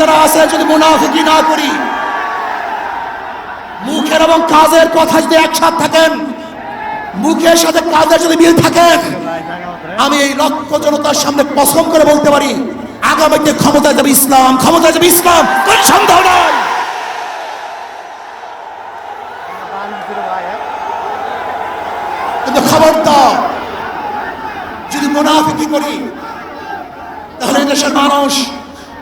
যারা আছে, যদি মুনাফিকি না করি, মুখের এবং কাজের কথা যদি একসাথে থাকেন, মুখের সাথে কাজের যদি মিল থাকেন আমি এই লক্ষ জনতার সামনে পছন্দ করে বলতে পারি, আগামীতে ক্ষমতা যাবে ইসলাম, ক্ষমতায় যাবে ইসলাম, কোন সন্দেহ নয় কিন্তু যদি মুনাফিকি করি, তাহলে এদেশের মানুষ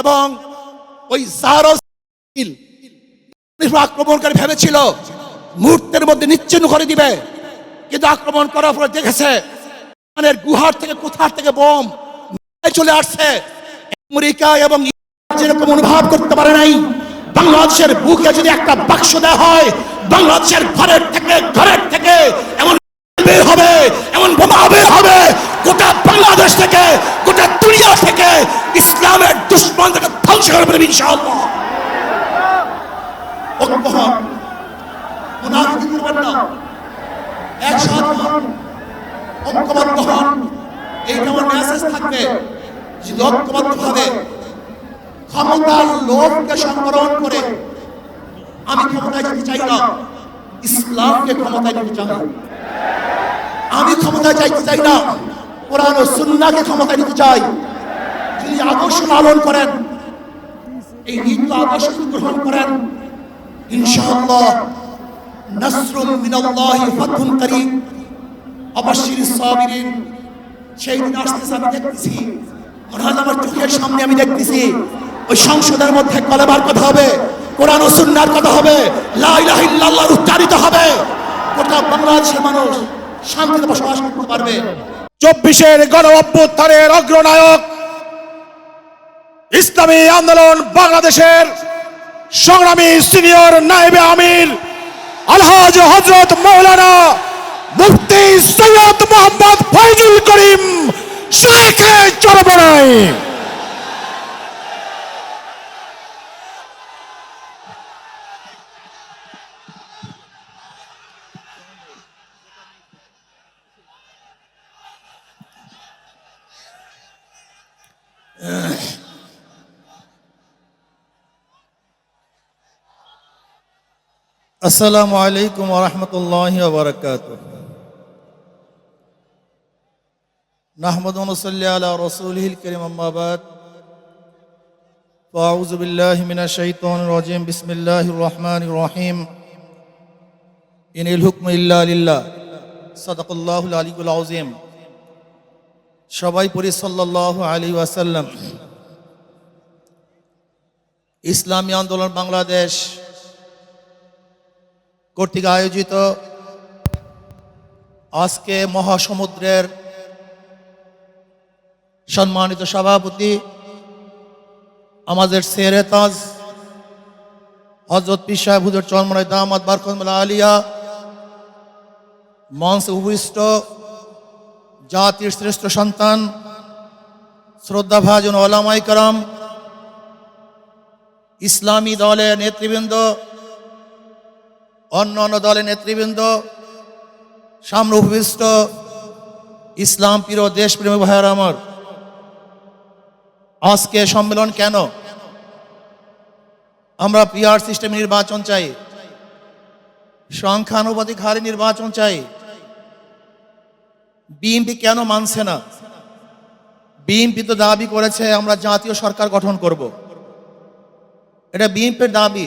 এবং ওই আক্রমণকারী ভেবেছিল মুহূর্তের মধ্যে নিচ্ছিন্ন করে দিবে। কিন্তু আক্রমণ করার পরে দেখেছে গুহার থেকে কোথার থেকে বোম চলে আসছে। আমেরিকা এবং যেরকম অনুভব করতে পারে নাই, বাংলাদেশের বুকে যদি একটা বাক্স দেওয়া হয়, বাংলাদেশের ঘরের থেকে ঘরের থেকে, এমন বের হবে, এমন বোমা বের হবে, গোটা বাংলাদেশ থেকে, গোটা দুনিয়া থেকে ইসলামের দুশ্মন থেকে ধ্বংস করে দেবে ইনশাআল্লাহ। মুনাফিকি করে, আমি ক্ষমতায় যেতে চাই না, ইসলামকে ক্ষমতায় নিতে চাই আমি ক্ষমতায় চাইতে চাই না। কোরআন ও সুন্নাহকে ক্ষমতায় নিতে চাই। যদি আদর্শ লালন করেন, এই নিত্য আদর্শ গ্রহণ করেন, ইনশাআল্লাহ নাসরুম মিনাল্লাহি ফাতহুন করিম অবশ্যির সাবিরিন, সেই দিন আসতেছে আমি দেখতেছি। মনে আমার চোখের সামনে আমি দেখতেছি। ওই সংসদের মধ্যে কলেবার কথা হবে, কোরআন ও সুন্নাহর কথা হবে, লা ইলাহা ইল্লাল্লাহ উচ্চারিত হবে। গোটা বাংলাদেশের মানুষ শান্তিতে বসবাস করতে পারবে। চব্বিশের গণ অভ্যুত্থানের অগ্রনায়ক ইসলামী আন্দোলন বাংলাদেশের সংগ্রামী সিনিয়র নায়েবে আমির আলহাজ হজরত মৌলানা মুফতি সৈয়দ মোহাম্মদ ফয়জুল করিম শেখে চরবরাই আসসালামু আলাইকুম ওরহমতুল্লাহ বরকাত নাহমদ অনুসল্লি আলা রসুলহিল করিম আম্মাবাদ فأعوذ بالله من الشيطان الرجيم بسم الله الرحمن الرحيم إن الحكم إلا لله صدق الله العلي العظيم সবাই পড়ি সাল্লাল্লাহু আলাইহি ওয়াসাল্লাম ইসলামী আন্দোলন বাংলাদেশ কর্তৃক আয়োজিত আজকে মহাসমুদ্রের সম্মানিত সভাপতি, আমাদের সেরে তাজ হজরত পীর সাহেব হুজুর চরমরাই দামাদ বারকমলা আলিয়া, মঞ্চে উপবিষ্ট জাতির শ্রেষ্ঠ সন্তান, শ্রদ্ধাভাজন ওলামাই কারাম, ইসলামী দলের নেতৃবৃন্দ অন্য অন্য দলের নেতৃবৃন্দ সামনে উপবিষ্ট ইসলাম প্রিয় দেশপ্রেমী ভাইয়ার আমার, আজকে সম্মেলন কেন? আমরা পিআর সিস্টেম নির্বাচন চাই, সংখ্যানুপাতিক হারে নির্বাচন চাই, বিএনপি কেন মানছে না? বিএনপি তো দাবি করেছে, আমরা জাতীয় সরকার গঠন করব। এটা বিএনপির দাবি।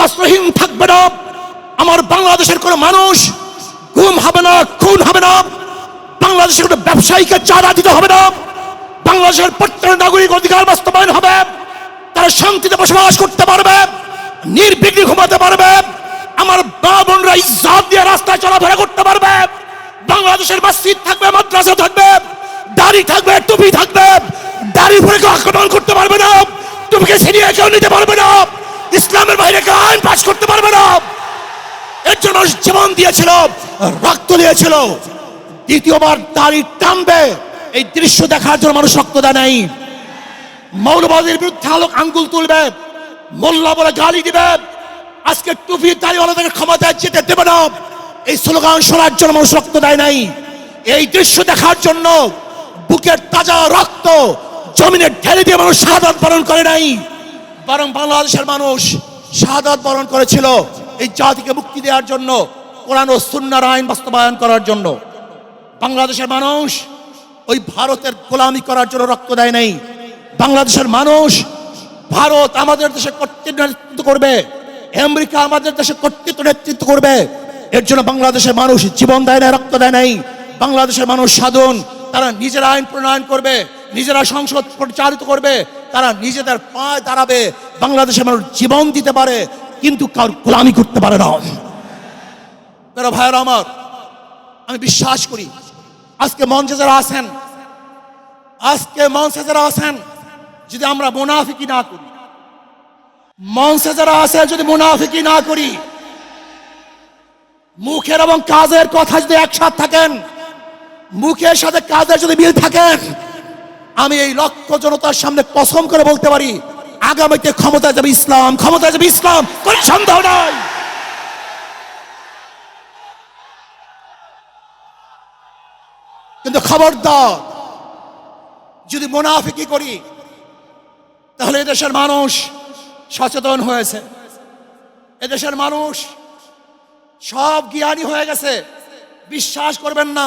বস্ত্রহীন থাকবে না। আমার বাংলাদেশের কোনো মানুষ গুম হবে না, খুন হবে না। বাংলাদেশের কোনো ব্যবসায়ীকে চাঁদা দিতে হবে না। বাংলাদেশের প্রত্যেক নাগরিক অধিকার বাস্তবায়ন হবে। তারা শান্তিতে বসবাস করতে পারবে, নির্বিঘ্নে ঘুমাতে পারবে। আমার বা বোনরা ইজ্জত দিয়ে রাস্তায় চলাফেরা করতে পারবে। বাংলাদেশের মসজিদ থাকবে, মাদ্রাসা থাকবে, দাড়ি থাকবে, টুপি থাকবে। দাড়ি পরে কেউ আক্রমণ করতে পারবে না। টুপিকে ছিনিয়ে কেউ নিতে পারবে না। ইসলামের বাইরে কেউ আইন পাশ করতে পারবে না। এর জন্য জীবন দিয়েছিল, রক্ত দিয়েছিল। দ্বিতীয়বার দাড়ি টানবে। এই দৃশ্য দেখার জন্য মানুষ রক্ত দেয় নাই। মৌলবাদীর বিরুদ্ধে আলোক আঙ্গুল তুলবে। মোল্লা বলে গালি দিবে। আজকে টুপি দাঁড়িয়ে দাড়িওয়ালাদের ক্ষমতায় যেতে দেবে না। এই স্লোগান শোনার জন্য মানুষ রক্ত দেয় নাই। এই দৃশ্য দেখার জন্য বুকের তাজা রক্ত জমিনে ঢেলে দিয়ে মানুষ শাহাদাত বরণ করে নাই। বরং বাংলাদেশের মানুষ শাহাদাত বরণ করেছিল এই জাতিকে মুক্তি দেওয়ার জন্য কোরআন ও সুন্নার আইন বাস্তবায়ন করার জন্য। বাংলাদেশের মানুষ ওই ভারতের গোলামি করার জন্য রক্ত দেয় নাই। বাংলাদেশের মানুষ ভারত আমাদের দেশে কর্তৃত্ব নেতৃত্ব করবে, আমেরিকা আমাদের দেশে কর্তৃত্ব নেতৃত্ব করবে, এর জন্য বাংলাদেশের মানুষ জীবন দেয় না রক্ত দেয় নাই। বাংলাদেশের মানুষ সাধন, তারা নিজেরা আইন প্রণয়ন করবে, নিজেরা সংসদ পরিচালিত করবে তারা নিজেদের পায়ে দাঁড়াবে। বাংলাদেশের মানুষ জীবন দিতে পারে, কিন্তু কার গোলামি করতে পারে না। মেরা ভাইয়ের আমার, আমি বিশ্বাস করি, আজকে মঞ্চে যারা আছেন, আজকে মঞ্চে যারা আছেন, যদি আমরা মুনাফিকি না করি, মঞ্চে যারা আছে যদি মুনাফিকি না করি, মুখের এবং কাজের কথা যদি একসাথ থাকেন, মুখের সাথে কাজের যদি মিল থাকেন আমি এই লক্ষ জনতার সামনে কসম করে বলতে পারি, আগামীতে ক্ষমতা যাবে ইসলাম ক্ষমতা যাবে ইসলাম, কোন সন্দেহ নয় কিন্তু খবরদার, যদি মুনাফিকি করি, তাহলে এদেশের মানুষ সচেতন হয়েছে। এদেশের মানুষ সব জ্ঞানী হয়ে গেছে, বিশ্বাস করবেন না।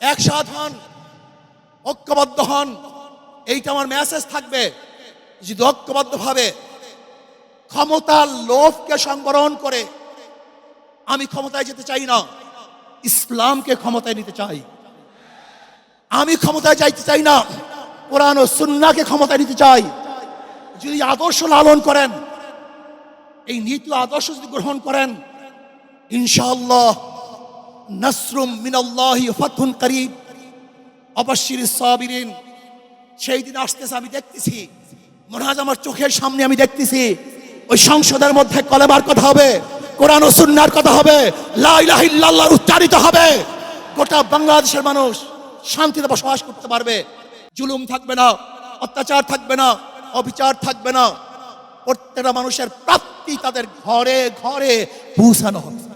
একসাথ হন, ঐক্যবদ্ধ হন। এইটা আমার মেসেজ থাকবে। যদি ঐক্যবদ্ধভাবে ক্ষমতার লোভকে সংবরণ করে, আমি ক্ষমতায় যেতে চাই না, ইসলামকে ক্ষমতায় নিতে চাই। আমি ক্ষমতায় যাইতে চাই না, কোরআন ও সুন্নাকে ক্ষমতায় নিতে চাই। যদি আদর্শ লালন করেন, এই নীতি আদর্শ যদি গ্রহণ করেন, ইনশাআল্লাহ নাসরুম মিনাল্লাহি ফাতহুন করিব। অবশ্যির সাবিরিন, সেই দিন আসতেছে, আমি দেখতেছি। মনে হয় আমার চোখের সামনে আমি দেখতেছি। ওই সংসদের মধ্যে কলেবার কথা হবে, কোরআন ও সুন্নার কথা হবে, লা ইলাহা ইল্লাল্লাহ উচ্চারিত হবে। গোটা বাংলাদেশের মানুষ শান্তিতে বসবাস করতে পারবে। জুলুম থাকবে না, অত্যাচার থাকবে না, অবিচার থাকবে না। প্রত্যেকটা মানুষের প্রাপ্তি তাদের ঘরে ঘরে পৌঁছানো হবে।